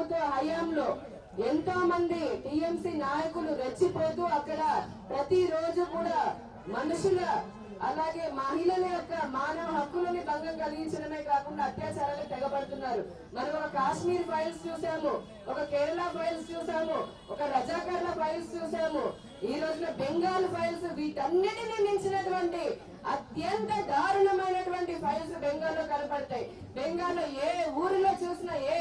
ప్రభుత్వ హయాంలో ఎంతో మంది టిఎంసీ నాయకులు రెచ్చిపోతూ అక్కడ ప్రతి రోజు కూడా మనుషుల అలాగే మహిళల యొక్క మానవ హక్కులని భంగం కలిగించడమే కాకుండా అత్యాచారాలు తెగబడుతున్నారు. మనం ఒక కాశ్మీర్ ఫైల్స్ చూసాము ఒక కేరళ ఫైల్స్ చూసాము ఒక రజాకర్ల ఫైల్స్ చూసాము. ఈ రోజున బెంగాల్ ఫైల్స్ వీటన్నిటిని మించినటువంటి అత్యంత దారుణమైనటువంటి ఫైల్స్ బెంగాల్లో కనపడతాయి. బెంగాల్లో ఏ ఊరిలో చూసినా ఏ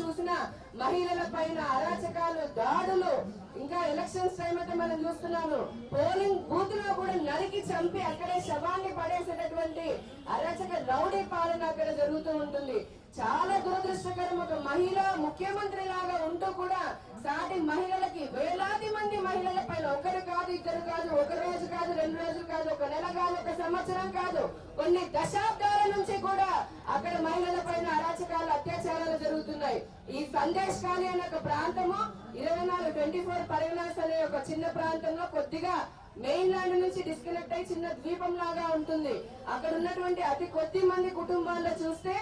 చూసినా మహిళల పైన అరాచకాలు దాడులు ఇంకా ఎలక్షన్స్ టైం అయితే మనం చూస్తున్నాము. పోలింగ్ బూత్లో కూడా నరికి చంపి అక్కడే శవాన్ని పడేసేటటువంటి అరాచక రౌడీ పాలన అక్కడ జరుగుతూ ఉంటుంది. చాలా దురదృష్టకరం. ఒక మహిళ ముఖ్యమంత్రి లాగా ఉంటూ కూడా సాటి మహిళలకి వేలాది మంది మహిళల పైన ఒకరు కాదు ఇద్దరు కాదు ఒక రోజు కాదు రెండు రోజులు కాదు ఒక నెల కాదు ఒక సంవత్సరం కాదు కొన్ని దశాబ్దాల నుంచి కూడా అక్కడ మహిళల పైన అరాచకాలు అత్యాచారాలు జరుగుతున్నాయి. ఈ సందేశ్ ఖాళీ అనే ఒక ప్రాంతము ఇరవై నాలుగు ట్వంటీ ఫోర్ పరిగణాస్ అనే ఒక చిన్న ప్రాంతంలో కొద్దిగా మెయిన్ ల్యాండ్ నుంచి డిస్కనెక్ట్ అయి చిన్న ద్వీపం లాగా ఉంటుంది. అక్కడ ఉన్నటువంటి అతి కొద్ది మంది కుటుంబాల్లో చూస్తే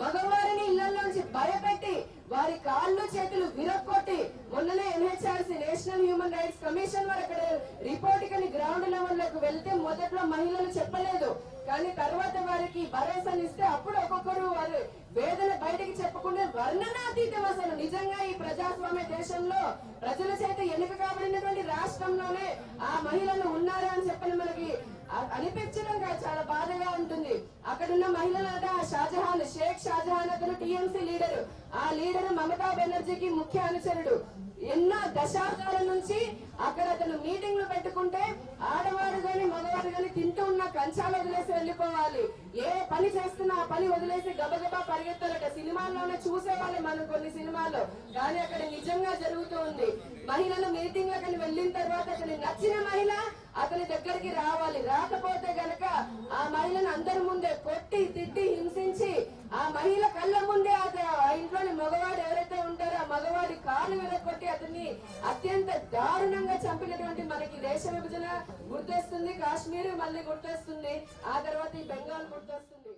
మగవారిని ఇళ్ళలోంచి భయపెట్టి వారి కాళ్ళు చేతులు విరక్కొట్టి మొన్ననే NHRC national human rights commission వారు అక్కడ రిపోర్ట్ కని గ్రౌండ్ లెవెల్లోకి వెళ్తే మొదట్లో మహిళలు చెప్పలేదు. కానీ తర్వాత వారికి భరోసానిస్తే అప్పుడు ఒక్కొక్కరు వారు నిజంగా ఈ ప్రజాస్వామ్య దేశంలో ప్రజల చేత ఎన్నిక కాబడినటువంటి రాష్ట్రంలోనే ఆ మహిళలు ఉన్నారా అని చెప్పని మనకి అనిపించడం చాలా బాధగా ఉంటుంది. అక్కడున్న మహిళలట షాజహాన్ షేక్ షాజహాన్ అతను టీఎంసీ లీడర్. ఆ లీడర్ మమతా బెనర్జీకి ముఖ్య అనుచరుడు. ఎన్నో దశాబ్దాల నుంచి అక్కడ అతను మీటింగ్లు పెట్టుకుంటే ఆడవారు వెళ్ళిపోవాలి. ఏ పని చేస్తున్నా ఆ పని వదిలేసి గబగబా పరిగెత్తాలట సినిమాల్లోనే చూసేవాళ్ళే మనం కొన్ని సినిమాల్లో. కానీ అక్కడ నిజంగా జరుగుతూ ఉంది. మహిళలు మీటింగ్ అక్కడ వెళ్ళిన తర్వాత అతని నచ్చిన మహిళ అతని దగ్గరికి రావాలి. రాకపోతే గనక ఆ మహిళను అందరి ముందే కొట్టి తిట్టి హింసించి ఆ మహిళ కళ్ళ ముందే అత- ఆ ఇంట్లోని మగవాడు ఎవరైతే ఉంటారో ఆ మగవాడి వెనక్కొట్టి అతన్ని అత్యంత దారుణంగా చంపినటువంటి మనకి దేశ విభజన గుర్తొస్తుంది కాశ్మీర్ మళ్ళీ గుర్తొస్తుంది ఆ తర్వాత ఈ బెంగాల్ గుర్తొస్తుంది.